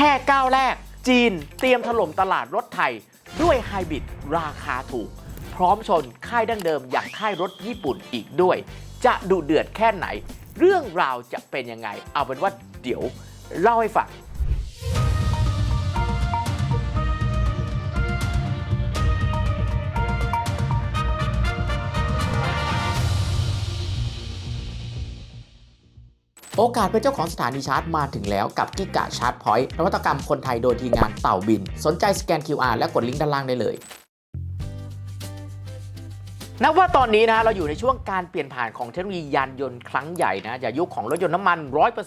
แค่ก้าวแรก จีนเตรียมถล่มตลาดรถไทย ด้วยไฮบริดราคาถูก พร้อมชนค่ายดั้งเดิมอย่างค่ายรถญี่ปุ่นอีกด้วย จะดุเดือดแค่ไหน เรื่องราวจะเป็นยังไง เอาเป็นว่าเดี๋ยวเล่าให้ฟัง โอกาสเป็นเจ้าของสถานีชาร์จมาถึงแล้วกับกิกะชาร์จพอยต์นวัตกรรมคนไทยโดยทีมงานเต่าบิน สนใจสแกน QR และกดลิงก์ด้านล่างได้เลยนับว่าตอนนี้นะเราอยู่ในช่วงการเปลี่ยนผ่านของเทคโนโลยียานยนต์ครั้งใหญ่นะจากยุคของรถยนต์น้ำมัน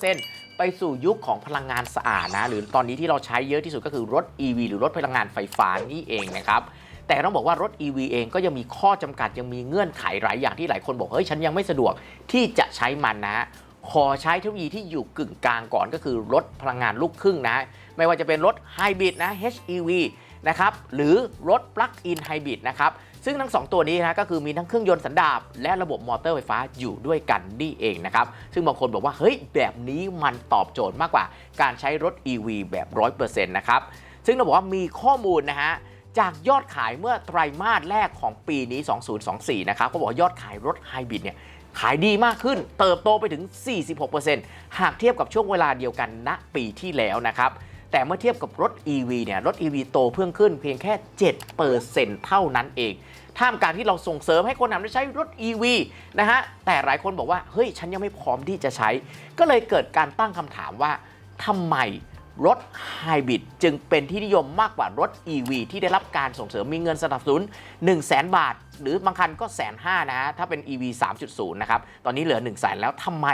100%ไปสู่ยุคของพลังงานสะอาดนะหรือตอนนี้ที่เราใช้เยอะที่สุดก็คือรถ EV หรือรถพลังงานไฟฟ้านี่เองนะครับแต่ต้องบอกว่ารถ EV เองก็ยังมีข้อจำกัดยังมีเงื่อนไขหลายอย่างที่หลายคนบอกเฮ้ยฉันยังไม่สะดวกที่จะใช้มันนะ ขอใช้เทคโนโลยีที่อยู่กึ่งกลางก่อนก็คือรถพลังงานลูกครึ่งนะ ไม่ว่าจะเป็นรถไฮบริดนะ HEV นะครับหรือรถปลั๊กอินไฮบริดนะครับซึ่งทั้ง 2 ตัวนี้นะก็คือมีทั้งเครื่องยนต์สันดาปและระบบมอเตอร์ไฟฟ้าอยู่ด้วยกันนี่เองนะครับ ซึ่งบางคนบอกว่า เฮ้ย แบบนี้มันตอบโจทย์มากกว่า การใช้รถ EV แบบ 100%นะครับ ซึ่งเราบอกว่ามีข้อมูลนะฮะจากยอดขายเมื่อไตรมาสแรกของปีนี้ 2024 นะครับเขาบอกยอดขายรถไฮบริดเนี่ย ขายดีมากขึ้น เติบโตไปถึง 46%หากเทียบกับช่วงเวลาเดียวกันณปีที่แล้วนะครับแต่เมื่อเทียบกับรถ EV เนี่ยรถ EV โตเพิ่มขึ้นเพียงแค่ 7%เท่านั้นเอง ท่ามกลางที่เราส่งเสริมให้คนหันมาใช้รถ EV นะฮะ แต่หลายคนบอกว่า เฮ้ย ฉันยังไม่พร้อมที่จะใช้ ก็เลยเกิดการตั้งคำถามว่าทำไม รถไฮบริดจึงเป็นที่นิยมมากกว่ารถ EV ที่ได้รับการส่งเสริมมีเงินสนับสนุน 1 0 0 0 0แบาท หรือบางคันก็แสนห้านะ ถ้าเป็น EV 3.0 นะครับ ตอนนี้เหลือ 1 0 0 0 0แสนแล้วทำไม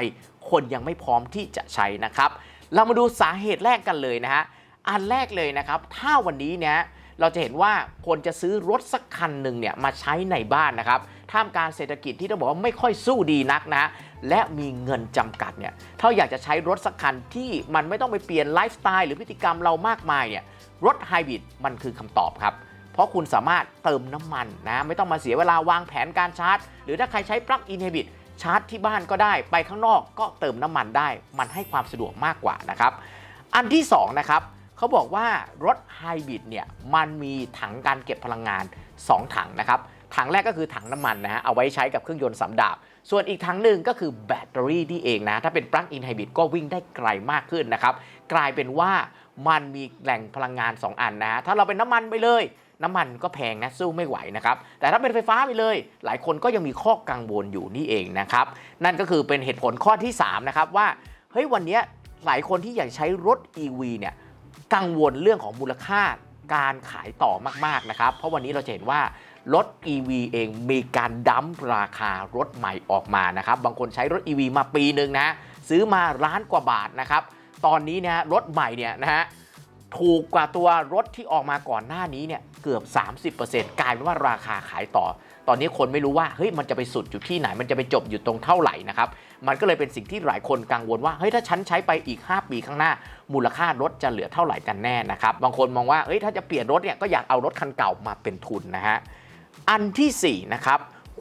คนยังไม่พร้อมที่จะใช้นะครับ เรามาดูสาเหตุแรกกันเลยนะฮะ อันแรกเลยนะครับ ถ้าวันนี้เนี่ยเราจะเห็นว่าคนจะซื้อรถสักคันหนึ่งเนี่ยมาใช้ในบ้านนะครับ ท่ามกลางเศรษฐกิจที่ต้องบอกว่าไม่ค่อยสู้ดีนักนะ และมีเงินจำกัดเนี่ยถ้าอยากจะใช้รถสักคันที่มันไม่ต้องไปเปลี่ยนไลฟ์สไตล์หรือพฤติกรรมเรามากมายเนี่ยรถไฮบริดมันคือคำตอบครับ เพราะคุณสามารถเติมน้ำมันนะไม่ต้องมาเสียเวลาวางแผนการชาร์จ หรือถ้าใครใช้ปลั๊กอินไฮบริดชาร์จที่บ้านก็ได้ไปข้างนอกก็เติมน้ำมันได้ มันให้ความสะดวกมากกว่านะครับ อันที่สองนะครับเขาบอกว่ารถไฮบริดเนี่ยมันมีถังการเก็บพลังงาน 2 ถังนะครับ ถังแรกก็คือถังน้ำมันนะฮะเอาไว้ใช้กับเครื่องยนต์สำดาบ ส่วนอีกถังหนึ่งก็คือแบตเตอรี่ที่เองนะ ถ้าเป็นปลั๊กอินไฮบริดก็วิ่งได้ไกลมากขึ้นนะครับ กลายเป็นว่ามันมีแหล่งพลังงาน 2 อันนะฮะถ้าเราเป็นน้ำมันไปเลยน้ำมันก็แพงนะสู้ไม่ไหวนะครับ แต่ถ้าเป็นไฟฟ้าไปเลย หลายคนก็ยังมีข้อกังวลอยู่นี่เองนะครับ นั่นก็คือเป็นเหตุผลข้อที่ 3 นะครับว่า เฮ้ยวันนี้หลายคนที่อยากใช้รถ EV เนี่ยกังวลเรื่องของมูลค่าการขายต่อมากๆนะครับ เพราะวันนี้เราจะเห็นว่า รถ EV เองมีการดั้มราคารถใหม่ออกมานะครับ บางคนใช้รถ EV มาปีหนึ่งนะ ซื้อมาล้านกว่าบาทนะครับ ตอนนี้นะรถใหม่เนี่ยนะฮะถูกกว่าตัวรถที่ออกมาก่อนหน้านี้เนี่ยเกือบ 30%กลายเป็นว่าราคาขายต่อ ตอนนี้คนไม่รู้ว่าเฮ้ยมันจะไปสุดอยู่ที่ไหน มันจะไปจบอยู่ตรงเท่าไหร่นะครับ มันก็เลยเป็นสิ่งที่หลายคนกังวลว่าเฮ้ยถ้าฉันใช้ไปอีก 5 ปีข้างหน้า มูลค่ารถจะเหลือเท่าไหร่กันแน่นะครับ บางคนมองว่าเฮ้ยถ้าจะเปลี่ยนรถเนี่ยก็อยากเอารถคันเก่ามาเป็นทุนนะฮะ อันทีสี่4นะครับ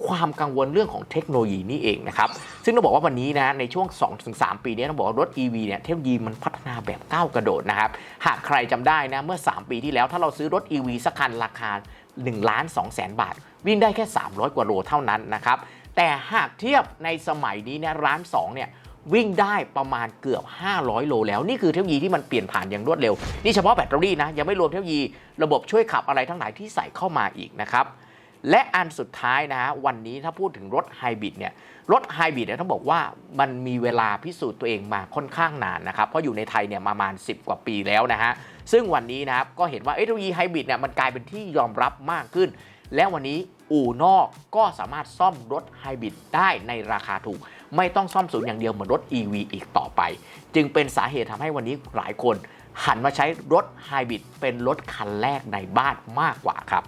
ความกังวลเรื่องของเทคโนโลยีนี่เองนะครับ ซึ่งต้องบอกว่าวันนี้นะในช่วง 2-3 ปีนี้ต้องบอกว่ารถ EV เนี่ยเทคโนโลยีมันพัฒนาแบบก้าวกระโดดนะครับ หากใครจำได้นะเมื่อ 3 ปีที่แล้วถ้าเราซื้อรถ EV สักคันราคา1ล้าน2แสนบาท วิ่งได้แค่ 300 กว่าโลเท่านั้นนะครับ แต่หากเทียบในสมัยนี้เนี่ยร้าน2เนี่ยวิ่งได้ประมาณเกือบ 500 โลแล้ว นี่คือเทคโนโลยีที่มันเปลี่ยนผ่านอย่างรวดเร็ว นี่เฉพาะแบตเตอรี่นะยังไม่รวมเทคโนโลยีระบบช่วยขับอะไรทั้งหลายที่ใส่เข้ามาอีกนะครับ และอันสุดท้ายนะฮะวันนี้ถ้าพูดถึงรถไฮบริดเนี่ยรถไฮบริดเนี่ยต้องบอกว่ามันมีเวลาพิสูจน์ตัวเองมาค่อนข้างนานนะครับ เพราะอยู่ในไทยเนี่ยประมาณ 10 กว่าปีแล้วนะฮะซึ่งวันนี้นะครับก็เห็นว่าเทคโนโลยีไฮบริดเนี่ยมันกลายเป็นที่ยอมรับมากขึ้น และวันนี้อู่นอกก็สามารถซ่อมรถไฮบริดได้ในราคาถูก ไม่ต้องซ่อมศูนย์อย่างเดียวเหมือนรถ EV อีกต่อไป จึงเป็นสาเหตุทำให้วันนี้หลายคน หันมาใช้รถไฮบริดเป็นรถคันแรกในบ้านมากกว่าครับ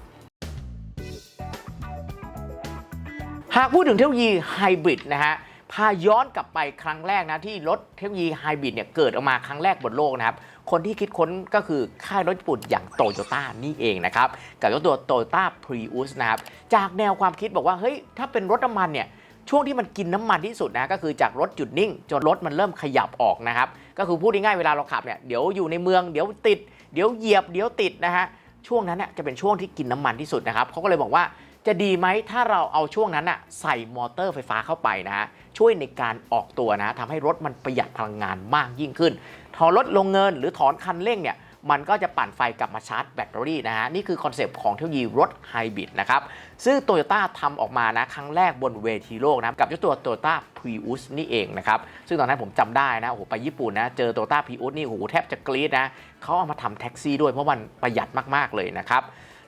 หากพูดถึงเทคโนโลยีไฮบริดนะฮะพาย้อนกลับไปครั้งแรกนะที่รถเทคโนโลยีไฮบริดเนี่ยเกิดออกมาครั้งแรกบนโลกนะครับ คนที่คิดค้นก็คือค่ายรถญี่ปุ่นอย่างโตโยต้านี่เองนะครับ กับเจ้าตัวโตโยต้าพรีอุสนะครับ จากแนวความคิดบอกว่า เฮ้ย ถ้าเป็นรถน้ำมันเนี่ยช่วงที่มันกินน้ำมันที่สุดนะก็คือจากรถจุดนิ่ง จนรถมันเริ่มขยับออกนะครับก็คือพูดง่ายๆเวลาเราขับเนี่ยเดี๋ยวอยู่ในเมืองเดี๋ยวติด เดี๋ยวเหยียบเดี๋ยวติดนะฮะช่วงนั้นน่ะจะเป็นช่วงที่กินน้ำมันที่สุดนะครับเขาก็เลยบอกว่า จะดีไหมถ้าเราเอาช่วงนั้นน่ะใส่มอเตอร์ไฟฟ้าเข้าไปนะฮะช่วยในการออกตัวนะทำให้รถมันประหยัดพลังงานมากยิ่งขึ้นถอนรถลงเงินหรือถอนคันเร่งเนี่ยมันก็จะปั่นไฟกลับมาชาร์จแบตเตอรี่นะฮะ นี่คือคอนเซปต์ของเทคโนโลยีรถไฮบริดนะครับ ซึ่งโตโยต้าทำออกมานะ ครั้งแรกบนเวทีโลกนะ กับเจ้าตัวโตโยต้าพรีอุสนี่เองนะครับ ซึ่งตอนนั้นผมจำได้นะ โอ้โห ไปญี่ปุ่นนะ เจอโตโยต้าพรีอุสนี่โอ้โหแทบจะกรี๊ดนะเขาเอามาทำแท็กซี่ด้วยเพราะมันประหยัดมาก ๆ เลยนะครับ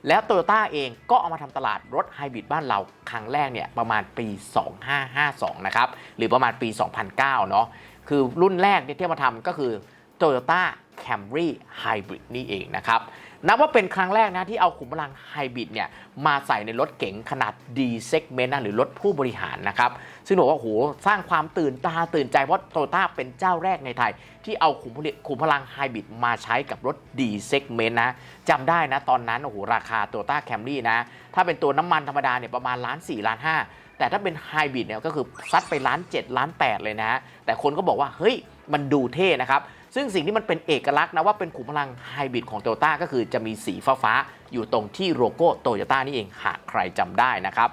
แล้วโตโยต้าเองก็เอามาทำตลาดรถไฮบริดบ้านเราครั้งแรกเนี่ยประมาณปี 2552 นะครับ หรือประมาณปี 2009 เนาะคือรุ่นแรกเนี่ยที่มาทำก็คือ Toyota Camry Hybrid นี่เองนะครับ นับว่าเป็นครั้งแรกนะที่เอาขุมพลังไฮบริดเนี่ยมาใส่ในรถเก๋งขนาด D segment นะหรือรถผู้บริหารนะครับ ซึ่งบอกว่าโหสร้างความตื่นตาตื่นใจเพราะโตโยต้าเป็นเจ้าแรกในไทย ที่เอาขุมพลังขุมพลังไฮบริดมาใช้กับรถ D segment นะจำได้นะตอนนั้นโอ้โหราคาโตโยต้าแคมรี่นะ ถ้าเป็นตัวน้ำมันธรรมดาเนี่ยประมาณล้าน4ล้าน5แต่ถ้าเป็นไฮบริดเนี่ยก็คือซัดไปล้าน7ล้าน8 เลยนะแต่คนก็บอกว่าเฮ้ยมันดูเท่นะครับซึ่งสิ่งที่มันเป็นเอกลักษณ์นะว่าเป็นขุมพลังไฮบริดของโตโยต้าก็คือจะมีสีฟ้าฟาอยู่ตรงที่โลโก้โตโยต้านี่เองหากใครจำได้นะครับ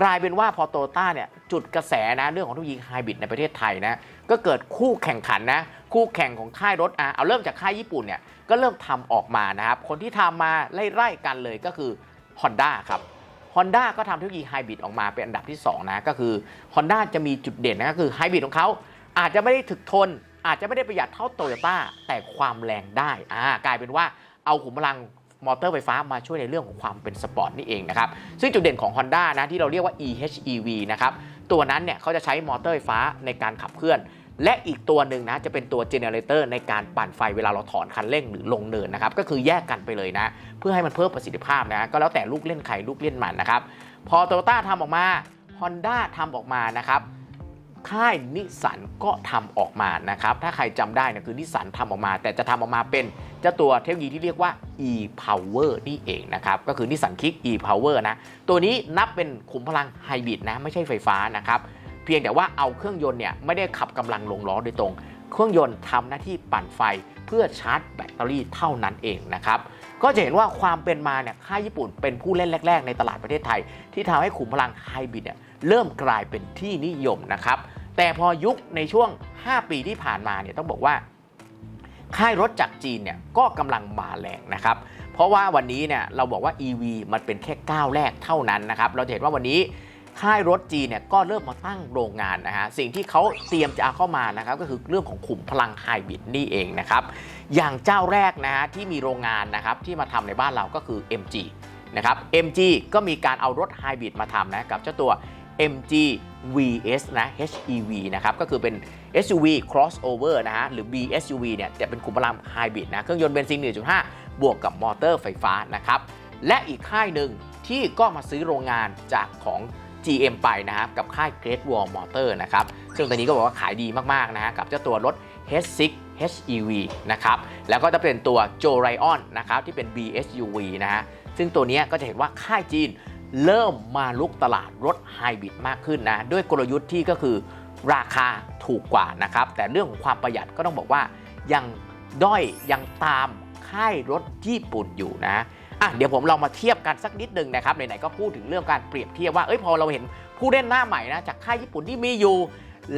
กลายเป็นว่าพอโตโยต้าเนี่ย จุดกระแสนะเรื่องของเทคโนโลยีไฮบริดในประเทศไทยนะก็เกิดคู่แข่งขันนะคู่แข่งของค่ายรถอะเอาเริ่มจากค่ายญี่ปุ่นเนี่ยก็เริ่มทำออกมานะครับคนที่ทำมาไล่ๆกันเลยก็คือ Honda ครับ Honda ก็ทำเทคโนโลยีไฮบริดออกมาเป็นอันดับที่2นะก็คือ Honda จะมีจุดเด่นนะก็คือไฮบริดของเขาอาจจะไม่ได้ถึกทน อาจจะไม่ได้ประหยัดเท่าโตโยต้าแต่ความแรงได้อ่ากลายเป็นว่าเอาขุมพลังมอเตอร์ไฟฟ้ามาช่วยในเรื่องของความเป็นสปอร์ตนี่เองนะครับ ซึ่งจุดเด่นของ Honda นะที่เราเรียกว่า EHEV นะครับ ตัวนั้นเนี่ยเขาจะใช้มอเตอร์ไฟฟ้าในการขับเคลื่อน และอีกตัวหนึ่งนะจะเป็นตัวเจเนเรเตอร์ในการปั่นไฟเวลาเราถอนคันเร่งหรือลงเนินนะครับก็คือแยกกันไปเลยนะ เพื่อให้มันเพิ่มประสิทธิภาพนะก็แล้วแต่ลูกเล่นใครลูกเล่นมันนะครับพอโตโยต้าทำออกมา Honda ทำออกมานะครับ ค่ายนิสันก็ทำออกมานะครับ ถ้าใครจำได้นะคือนิสันทำออกมา แต่จะทำออกมาเป็นเจ้าตัวเทคโนโลยีที่เรียกว่า e-power นี่เองนะครับ ก็คือนิสันคิก e-power นะ ตัวนี้นับเป็นขุมพลังไฮบริดนะ ไม่ใช่ไฟฟ้านะครับ เพียงแต่ว่าเอาเครื่องยนต์เนี่ยไม่ได้ขับกำลังลงล้อโดยตรง เครื่องยนต์ทำหน้าที่ปั่นไฟเพื่อชาร์จแบตเตอรี่เท่านั้นเองนะครับก็จะเห็นว่าความเป็นมาเนี่ยค่ายญี่ปุ่นเป็นผู้เล่นแรก ๆ ในตลาดประเทศไทย ที่ทำให้ขุมพลังไฮบริดเนี่ยเริ่มกลายเป็นที่นิยมนะครับ แต่พอยุคในช่วง 5 ปีที่ผ่านมาเนี่ยต้องบอกว่า ค่ายรถจากจีนเนี่ยก็กำลังมาแรงนะครับ เพราะว่าวันนี้เนี่ยเราบอกว่า EV มันเป็นแค่ก้าวแรกเท่านั้นนะครับเราจะเห็นว่าวันนี้ค่ายรถจีนเนี่ยก็เริ่มมาตั้งโรงงานนะฮะสิ่งที่เขาเตรียมจะเอาเข้ามานะครับก็คือเรื่องของขุมพลังไฮบริดนี่เองนะครับอย่างเจ้าแรกนะฮะที่มีโรงงานนะครับที่มาทำในบ้านเราก็คือ MG นะครับ MG ก็มีการเอารถไฮบริดมาทำนะกับเจ้าตัว MG VS นะ HEV นะครับ ก็คือเป็น SUV crossover นะฮะ หรือ BSUV เนี่ยจะเป็นขุมพลังไฮบริดนะ เครื่องยนต์เบนซิน 1.5 บวกกับมอเตอร์ไฟฟ้านะครับ และอีกค่ายหนึ่งที่ก็มาซื้อโรงงานจากของ GM ไปนะครับกับค่าย Great Wall Motor นะครับ ซึ่งตอนนี้ก็บอกว่าขายดีมาก ๆ นะฮะกับเจ้าตัวรถ H6 HEV นะครับ แล้วก็จะเป็นตัว j o r i o n นะครับที่เป็น BSUV นะฮะ ซึ่งตัวนี้ก็จะเห็นว่าค่ายจีน เริ่มมาลุกตลาดรถไฮบริดมากขึ้นนะ ด้วยกลยุทธ์ที่ก็คือราคาถูกกว่านะครับ แต่เรื่องของความประหยัดก็ต้องบอกว่ายังด้อยยังตามค่ายรถญี่ปุ่นอยู่นะอะเดี๋ยวผมลองมาเทียบกันสักนิดหนึ่งนะครับไหนๆก็พูดถึงเรื่องการเปรียบเทียบว่าเอ้ยพอเราเห็นผู้เล่นหน้าใหม่นะจากค่ายญี่ปุ่นที่มีอยู่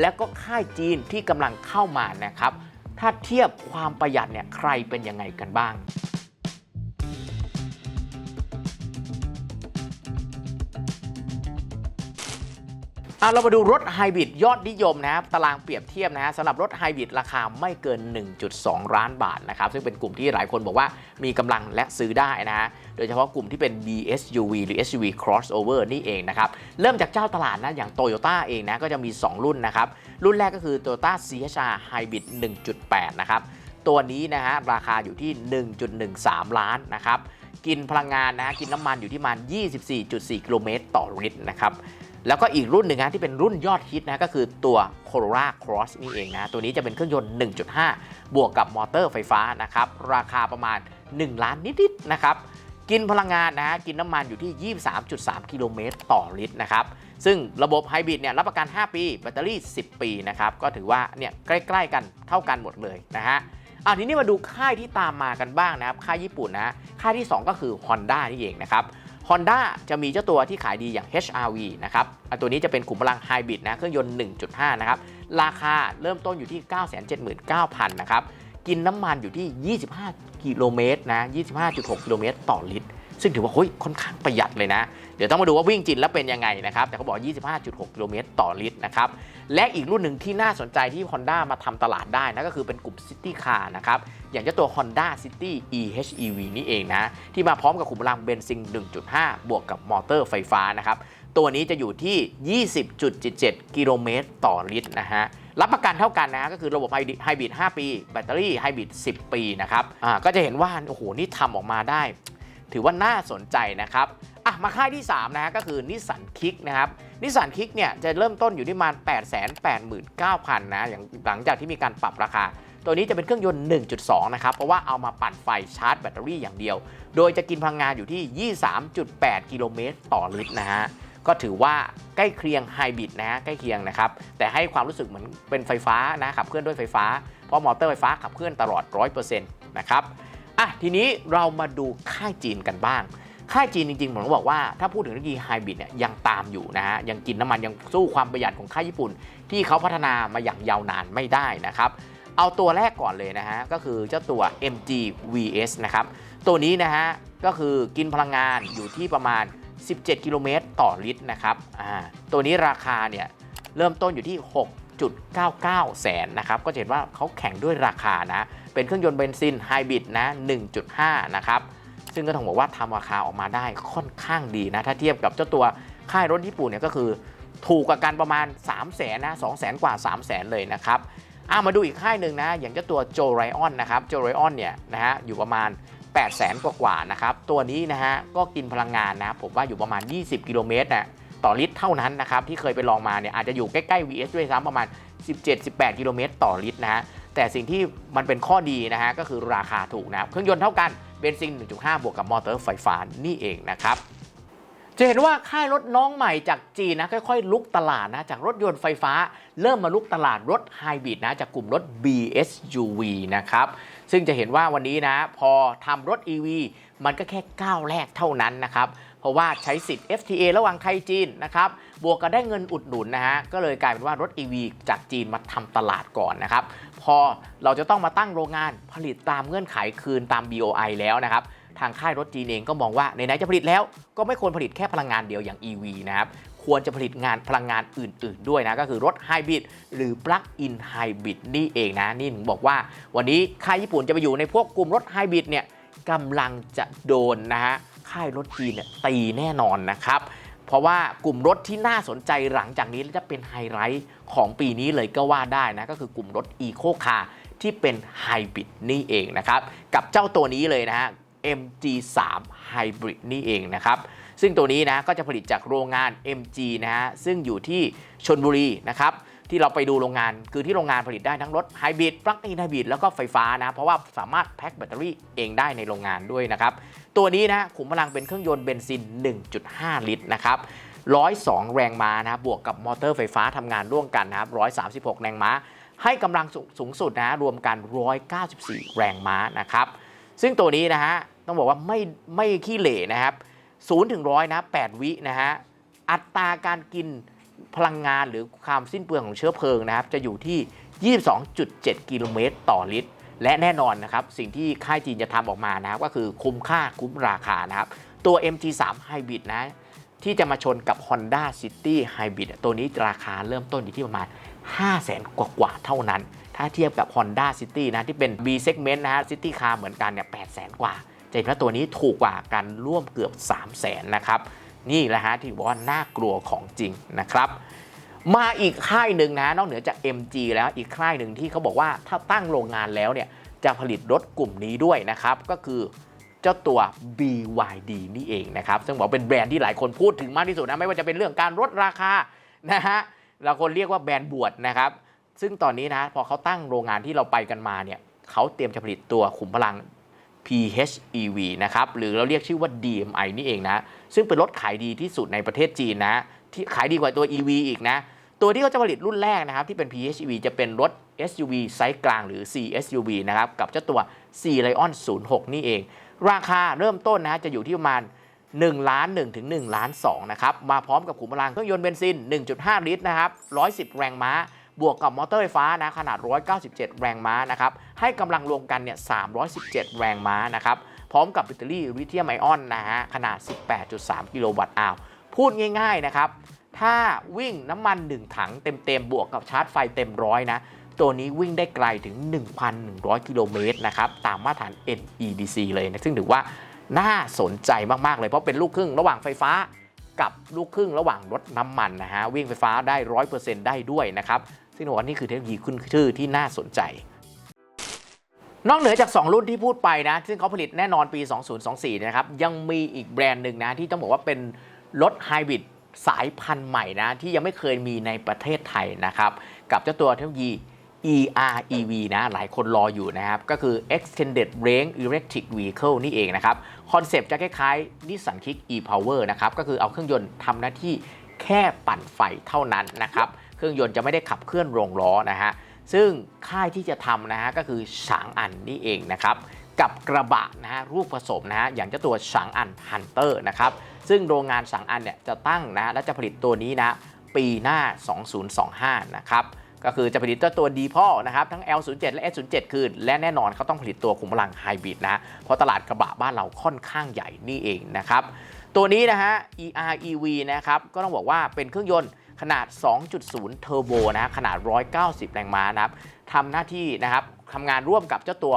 แล้วก็ค่ายจีนที่กำลังเข้ามานะครับ ถ้าเทียบความประหยัดเนี่ยใครเป็นยังไงกันบ้าง อะเรามาดูรถไฮบริดยอดนิยมนะครับตารางเปรียบเทียบนะฮะสำหรับรถไฮบริดราคาไม่เกิน 1.2 ล้านบาทนะครับซึ่งเป็นกลุ่มที่หลายคนบอกว่ามีกำลังและซื้อได้นะฮะโดยเฉพาะกลุ่มที่เป็น BSUV หรือ SUV crossover นี่เองนะครับเริ่มจากเจ้าตลาดนะอย่าง Toyota เองนะก็จะมี 2 รุ่นนะครับ รุ่นแรกก็คือ Toyota CHR Hybrid 1.8 นะครับตัวนี้นะฮะราคาอยู่ที่ 1.13 ล้านนะครับกินพลังงานนะฮะกินน้ำมันอยู่ที่มาณ24.4 กิโลเมตรต่อลิตรนะครับ แล้วก็อีกรุ่นหนึ่งนะที่เป็นรุ่นยอดฮิตนะก็คือตัว Corolla Cross นี่เองนะตัวนี้จะเป็นเครื่องยนต์ 1.5 บวกกับมอเตอร์ไฟฟ้านะครับราคาประมาณ 1 ล้านนิดๆนะครับกินพลังงานนะกินน้ำมันอยู่ที่ 23.3 กิโลเมตรต่อลิตรนะครับซึ่งระบบไฮบริดเนี่ยรับประกัน 5 ปี แบตเตอรี่ 10 ปีนะครับก็ถือว่าเนี่ยใกล้ๆกันเท่ากันหมดเลยนะฮะอะทีนี้มาดูค่ายที่ตามมากันบ้างนะครับ ค่ายญี่ปุ่นนะ ค่ายที่ 2 ก็คือ Honda นี่เองนะครับ Honda จะมีเจ้าตัวที่ขายดีอย่าง HRV นะครับอะตัวนี้จะเป็นขุมพลังไฮบริดนะเครื่องยนต์ 1.5 นะครับ ราคาเริ่มต้นอยู่ที่ 979,000 นะครับ กินน้ำมันอยู่ที่ 25 กิโลเมตรนะ 25.6 กิโลเมตรต่อลิตร ซึ่งถือว่าเฮ้ยค่อนข้างประหยัดเลยนะ เดี๋ยวต้องมาดูว่าวิ่งจริงแล้วเป็นยังไงนะครับ แต่เขาบอก 25.6 กิโลเมตรต่อลิตรนะครับ และอีกรุ่นหนึ่งที่น่าสนใจที่ Honda มาทำตลาดได้นะก็คือเป็นกลุ่ม City Car นะครับ อย่างเจ้าตัว Honda City EHEV นี่เองนะ ที่มาพร้อมกับขุมพลังเบนซิน 1.5 บวกกับมอเตอร์ไฟฟ้านะครับตัวนี้จะอยู่ที่ 20.77 กิโลเมตรต่อลิตรนะฮะรับประกันเท่ากันนะก็คือระบบไฮบริด 5 ปี แบตเตอรี่ไฮบริด 10 ปีนะครับ อ่า ก็จะเห็นว่า โอ้โห นี่ทำออกมาได้ ถือว่าน่าสนใจนะครับอะมาค่ายที่ 3 นะฮะก็คือนิสสันคิกนะครับนิสสันคิกเนี่ยจะเริ่มต้นอยู่ที่ประมาณ 889,000นะอย่างหลังจากที่มีการปรับราคา ตัวนี้จะเป็นเครื่องยนต์ 1.2 นะครับ เพราะว่าเอามาปั่นไฟชาร์จแบตเตอรี่อย่างเดียว โดยจะกินพลังงานอยู่ที่ 23.8 กิโลเมตรต่อลิตรนะฮะก็ถือว่าใกล้เคียงไฮบริดนะฮะใกล้เคียงนะครับ แต่ให้ความรู้สึกเหมือนเป็นไฟฟ้านะขับเคลื่อนด้วยไฟฟ้า เพราะมอเตอร์ไฟฟ้าขับเคลื่อนตลอด 100%นะครับ อะทีนี้เรามาดูค่ายจีนกันบ้าง ค่ายจีนจริงๆผมต้องบอกว่าถ้าพูดถึงเทคโนโลยีไฮบริดเนี่ยยังตามอยู่นะฮะยังกินน้ำมันยังสู้ความประหยัดของค่ายญี่ปุ่น ที่เขาพัฒนามาอย่างยาวนานไม่ได้นะครับเอาตัวแรกก่อนเลยนะฮะก็คือเจ้าตัว MG VS นะครับตัวนี้นะฮะก็คือกินพลังงานอยู่ที่ประมาณ 17 กิโลเมตรต่อลิตรนะครับอ่าตัวนี้ราคาเนี่ยเริ่มต้นอยู่ที่ 6.99 แสนนะครับก็จะเห็นว่าเขาแข่งด้วยราคานะ เป็นเครื่องยนต์เบนซินไฮบริดนะ 1.5 นะครับ ซึ่งก็ต้องบอกว่าทำราคาออกมาได้ค่อนข้างดีนะ ถ้าเทียบกับเจ้าตัวค่ายรถญี่ปุ่นเนี่ยก็คือ ถูกกว่ากันประมาณ 3 0 0แสนนะ2 0 0แสนกว่า 3 0 0แสนเลยนะครับอะมาดูอีกค่ายหนึ่งนะ อย่างเจ้าตัวโจไรออนนะครับโจไรออนเนี่ยนะฮะอยู่ประมาณ 8 0 0แสนกว่าๆนะครับ ตัวนี้นะฮะก็กินพลังงานนะ ผมว่าอยู่ประมาณ 20 กิโลเมตรนะต่อลิตรเท่านั้นนะครับ ที่เคยไปลองมาเนี่ยอาจจะอยู่ใกล้ๆ VS ด้วยซ้ำประมาณ 17-18 กิโลเมตรต่อลิตรนะฮะแต่สิ่งที่มันเป็นข้อดีนะฮะก็คือราคาถูกนะครับเครื่องยนต์เท่ากันเบนซิน 1.5 บวกกับมอเตอร์ไฟฟ้านี่เองนะครับจะเห็นว่าค่ายรถน้องใหม่จากจีนนะค่อยๆ ลุกตลาดนะจากรถยนต์ไฟฟ้า เริ่มมาลุกตลาดรถไฮบริดนะจากกลุ่มรถ BSUV นะครับซึ่งจะเห็นว่าวันนี้นะพอทำรถ EV มันก็แค่ก้าวแรกเท่านั้นนะครับ เพราะว่าใช้สิทธิ์ FTA ระหว่างไทยจีนนะครับบวกกับได้เงินอุดหนุนนะฮะก็เลยกลายเป็นว่ารถ EV จากจีนมาทำตลาดก่อนนะครับพอเราจะต้องมาตั้งโรงงานผลิตตามเงื่อนไขคืนตาม BOI แล้วนะครับทางค่ายรถจีนเองก็มองว่าไหนๆจะผลิตแล้วก็ไม่ควรผลิตแค่พลังงานเดียวอย่าง EV นะครับควรจะผลิตงานพลังงานอื่น ๆ ด้วยนะ ก็คือรถไฮบริดหรือ Plug-in Hybrid นี่เองนะ นี่ถึงบอกว่า วันนี้ค่ายญี่ปุ่นจะไปอยู่ในพวกกลุ่มรถไฮบริดเนี่ยกำลังจะโดนนะฮะ ค่ายรถจีนเนี่ยตีแน่นอนนะครับ เพราะว่ากลุ่มรถที่น่าสนใจหลังจากนี้จะเป็นไฮไลท์ของปีนี้เลยก็ว่าได้นะ ก็คือกลุ่มรถ Eco Car ที่เป็นไฮบริดนี่เองนะครับ กับเจ้าตัวนี้เลยนะฮะ MG3 Hybrid นี่เองนะครับ ซึ่งตัวนี้นะก็จะผลิตจากโรงงาน MG นะฮะซึ่งอยู่ที่ชนบุรีนะครับ ที่เราไปดูโรงงาน คือที่โรงงานผลิตได้ทั้งรถไฮบริดปลั๊กอินไฮบริดแล้วก็ไฟฟ้านะเพราะว่าสามารถแพ็คแบตเตอรี่เองได้ในโรงงานด้วยนะครับตัวนี้นะขุมพลังเป็นเครื่องยนต์เบนซิน 1.5 ลิตรนะครับ102 แรงม้านะบวกกับมอเตอร์ไฟฟ้าทำงานร่วมกันนะครับ136 แรงม้า ให้กำลังสูงสุดนะรวมกัน 194 แรงม้านะครับซึ่งตัวนี้นะฮะต้องบอกว่าไม่ไม่ขี้เหร่นะครับ0ถึงร้อยนะ8วินะฮะอัตราการกิน พลังงานหรือความสิ้นเปลืองของเชื้อเพลิงนะครับ จะอยู่ที่ 22.7 กิโลเมตรต่อลิตร และแน่นอนนะครับ สิ่งที่ค่ายจีนจะทำออกมานะครับ ก็คือคุ้มค่าคุ้มราคานะครับ ตัว MG3 Hybrid นะ ที่จะมาชนกับ Honda City Hybrid ตัวนี้ราคาเริ่มต้นอยู่ที่ประมาณ 5 0 0แสนกว่าๆเท่านั้น ถ้าเทียบกับ Honda City นะที่เป็น B segment นะฮะ City Car เหมือนกันเนี่ย8 0 0แสนกว่าจะเห็นว่าตัวนี้ถูกกว่ากันร่วมเกือบ 3 0 0แสนนะครับ นี่แหละฮะที่บอกว่าน่ากลัวของจริงนะครับ มาอีกค่ายหนึ่งนะนอกเหนือจาก MG แล้วอีกค่ายหนึ่งที่เขาบอกว่าถ้าตั้งโรงงานแล้วเนี่ยจะผลิตรถกลุ่มนี้ด้วยนะครับ ก็คือเจ้าตัว BYD นี่เองนะครับ ซึ่งบอกเป็นแบรนด์ที่หลายคนพูดถึงมากที่สุดนะไม่ว่าจะเป็นเรื่องการลดราคานะฮะเราคนเรียกว่าแบรนด์บวชนะครับ ซึ่งตอนนี้นะพอเขาตั้งโรงงานที่เราไปกันมาเนี่ยเขาเตรียมจะผลิตตัวขุมพลัง PHEV นะครับหรือเราเรียกชื่อว่า DMI นี่เองนะ ซึ่งเป็นรถขายดีที่สุดในประเทศจีนนะที่ขายดีกว่าตัว EV อีกนะ ตัวที่เขาจะผลิตรุ่นแรกนะครับ ที่เป็น PHEV จะเป็นรถ SUV ไซส์กลางหรือ CSUV นะครับ กับเจ้าตัว C Lion 06 นี่เอง ราคาเริ่มต้นนะฮะจะอยู่ที่ประมาณ1ล้าน1ถึง1ล้าน2นะครับ มาพร้อมกับขุมพลังเครื่องยนต์เบนซิน 1.5 ลิตรนะครับ 110 แรงม้า บวกกับมอเตอร์ไฟฟ้านะขนาด 197 แรงม้านะครับ ให้กำลังรวมกันเนี่ย 317 แรงม้านะครับ พร้อมกับแบตเตอรี่ลิเธียมไอออนนะฮะขนาด 18.3 กิโลวัตต์อาวพูดง่ายๆนะครับ ถ้าวิ่งน้ำมัน 1 ถังเต็มๆ บวกกับชาร์จไฟเต็มร้อยนะ ตัวนี้วิ่งได้ไกลถึง 1,100 กิโลเมตรนะครับ ตามมาตรฐาน NEDC เลยนะ ซึ่งถือว่าน่าสนใจมากๆเลย เพราะเป็นลูกครึ่งระหว่างไฟฟ้ากับลูกครึ่งระหว่างรถน้ำมันนะฮะวิ่งไฟฟ้าได้ 100%ได้ด้วยนะครับซึ่งถือว่านี่คือเทคโนโลยีขึ้นชื่อที่น่าสนใจ นอกเหนือจาก 2 รุ่นที่พูดไปนะ ซึ่งเขาผลิตแน่นอนปี 2024 นะครับ ยังมีอีกแบรนด์หนึ่งนะ ที่ต้องบอกว่าเป็นรถไฮบริดสายพันธุ์ใหม่นะ ที่ยังไม่เคยมีในประเทศไทยนะครับ กับเจ้าตัวเทคโนโลยี EREV นะ หลายคนรออยู่นะครับ ก็คือ Extended Range Electric Vehicle นี่เองนะครับ คอนเซปต์จะคล้ายๆ Nissan Kick e-Power นะครับ ก็คือเอาเครื่องยนต์ทำหน้าที่แค่ปั่นไฟเท่านั้นนะครับ เครื่องยนต์จะไม่ได้ขับเคลื่อนโรงล้อนะฮะ ซึ่งค่ายที่จะทำนะฮะก็คือฉางอันนี่เองนะครับกับกระบะนะฮะรูปผสมนะฮะอย่างเจ้าตัวฉางอันฮันเตอร์นะครับซึ่งโรงงานฉางอันเนี่ยจะตั้งนะและจะผลิตตัวนี้นะปีหน้า 2025 นะครับก็คือจะผลิตเจ้าตัวดีพ่อนะครับทั้ง L07 และ S07 คืนและแน่นอนเขาต้องผลิตตัวขุมพลังไฮบริดนะเพราะตลาดกระบะบ้านเราค่อนข้างใหญ่นี่เองนะครับตัวนี้นะฮะ EREV นะครับก็ต้องบอกว่าเป็นเครื่องยนต์ ขนาด 2.0 เทอร์โบนะขนาด 190 แรงม้านะครับทำหน้าที่นะครับทำงานร่วมกับเจ้าตัว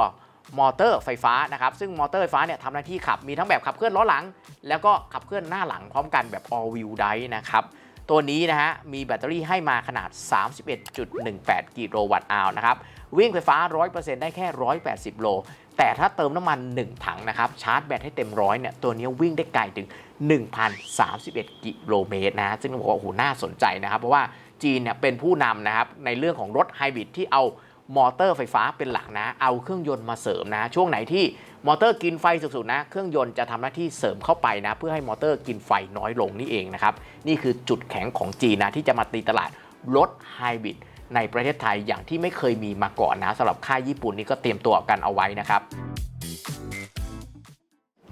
มอเตอร์ไฟฟ้านะครับซึ่งมอเตอร์ไฟฟ้าเนี่ยทำหน้าที่ขับมีทั้งแบบขับเคลื่อนล้อหลัง แล้วก็ขับเคลื่อนหน้าหลังพร้อมกันแบบ all wheel drive นะครับตัวนี้นะฮะมีแบตเตอรี่ให้มาขนาด 31.18 กิโลวัตต์อาวนะครับ วิ่งไฟฟ้า 100%ได้แค่ 180 โล แต่ถ้าเติมน้ำมัน 1 ถังนะครับ ชาร์จแบตให้เต็มร้อยเนี่ย ตัวนี้วิ่งได้ไกลถึง 1,031 กิโลเมตรนะ ซึ่งต้องบอกว่าโอ้โหน่าสนใจนะครับ เพราะว่าจีนเนี่ยเป็นผู้นำนะครับ ในเรื่องของรถไฮบริดที่เอามอเตอร์ไฟฟ้าเป็นหลักนะ เอาเครื่องยนต์มาเสริมนะ ช่วงไหนที่มอเตอร์กินไฟสุดๆนะ เครื่องยนต์จะทำหน้าที่เสริมเข้าไปนะ เพื่อให้มอเตอร์กินไฟน้อยลงนี่เองนะครับ นี่คือจุดแข็งของจีนนะที่จะมาตีตลาดรถไฮบริด ในประเทศไทยอย่างที่ไม่เคยมีมาก่อนนะสำหรับค่ายญี่ปุ่นนี่ก็เตรียมตัวกันเอาไว้นะครับ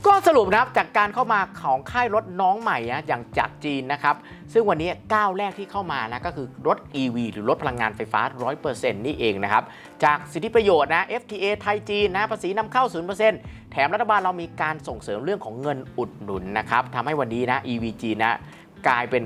ก็สรุปนะครับจากการเข้ามาของค่ายรถน้องใหม่นะอย่างจากจีนนะครับ ซึ่งวันนี้ก้าวแรกที่เข้ามานะก็คือรถ EV หรือรถพลังงานไฟฟ้า 100%นี่เองนะครับ จากสิทธิประโยชน์นะ FTA ไทยจีนนะภาษีนำเข้า 0%แถมรัฐบาลเรามีการส่งเสริมเรื่องของเงินอุดหนุนนะครับทำให้วันนี้นะ EV จีนนะกลายเป็น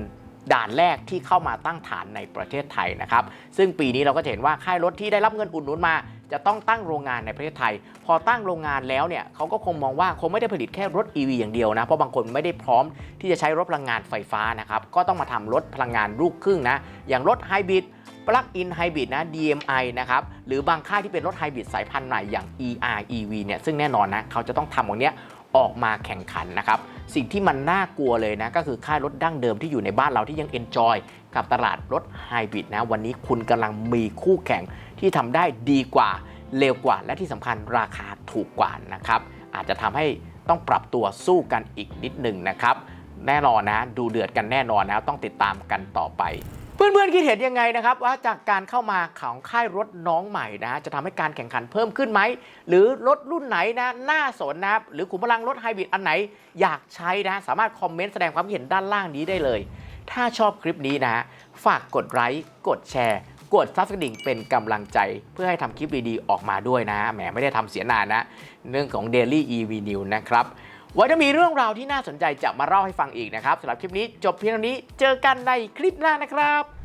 ด่านแรกที่เข้ามาตั้งฐานในประเทศไทยนะครับ ซึ่งปีนี้เราก็จะเห็นว่าค่ายรถที่ได้รับเงินอุดหนุนมา จะต้องตั้งโรงงานในประเทศไทย พอตั้งโรงงานแล้วเนี่ยเขาก็คงมองว่าคงไม่ได้ผลิตแค่รถ EV อย่างเดียวนะ เพราะบางคนไม่ได้พร้อมที่จะใช้รถพลังงานไฟฟ้านะครับ ก็ต้องมาทำรถพลังงานลูกครึ่งนะ อย่างรถไฮบริดปลั๊กอินไฮบริดนะ DMI นะครับ หรือบางค่ายที่เป็นรถไฮบริดสายพันธุ์ใหม่อย่าง EREV เนี่ย ซึ่งแน่นอนนะ เขาจะต้องทำตรงเนี้ย ออกมาแข่งขันนะครับ สิ่งที่มันน่ากลัวเลยนะก็คือค่ายรถดั้งเดิมที่อยู่ในบ้านเราที่ยังเอนจอยกับตลาดรถไฮบริดนะวันนี้คุณกำลังมีคู่แข่งที่ทำได้ดีกว่าเร็วกว่า และที่สำคัญราคาถูกกว่านะครับ อาจจะทำให้ต้องปรับตัวสู้กันอีกนิดหนึ่งนะครับ แน่นอนนะ ดูเดือดกันแน่นอนนะต้องติดตามกันต่อไป เพื่อนๆคิดเห็นยังไงนะครับ ว่าจากการเข้ามาของค่ายรถน้องใหม่นะจะทำให้การแข่งขันเพิ่มขึ้นไหม หรือรถรุ่นไหนนะน่าสนนะครับ หรือขุมพลังรถไฮบริดอันไหนอยากใช้นะ สามารถคอมเมนต์แสดงความคิดเห็นด้านล่างนี้ได้เลย ถ้าชอบคลิปนี้นะ ฝากกดไลค์กดแชร์ กดซับสไครต์เป็นกำลังใจ เพื่อให้ทำคลิปดีๆออกมาด้วยนะแหมไม่ได้ทำเสียนานนะ เรื่องของ Daily EV News นะครับ ไว้จะมีเรื่องราวที่น่าสนใจจะมาเล่าให้ฟังอีกนะครับสำหรับคลิปนี้จบเพียงเท่านี้เจอกันในคลิปหน้านะครับ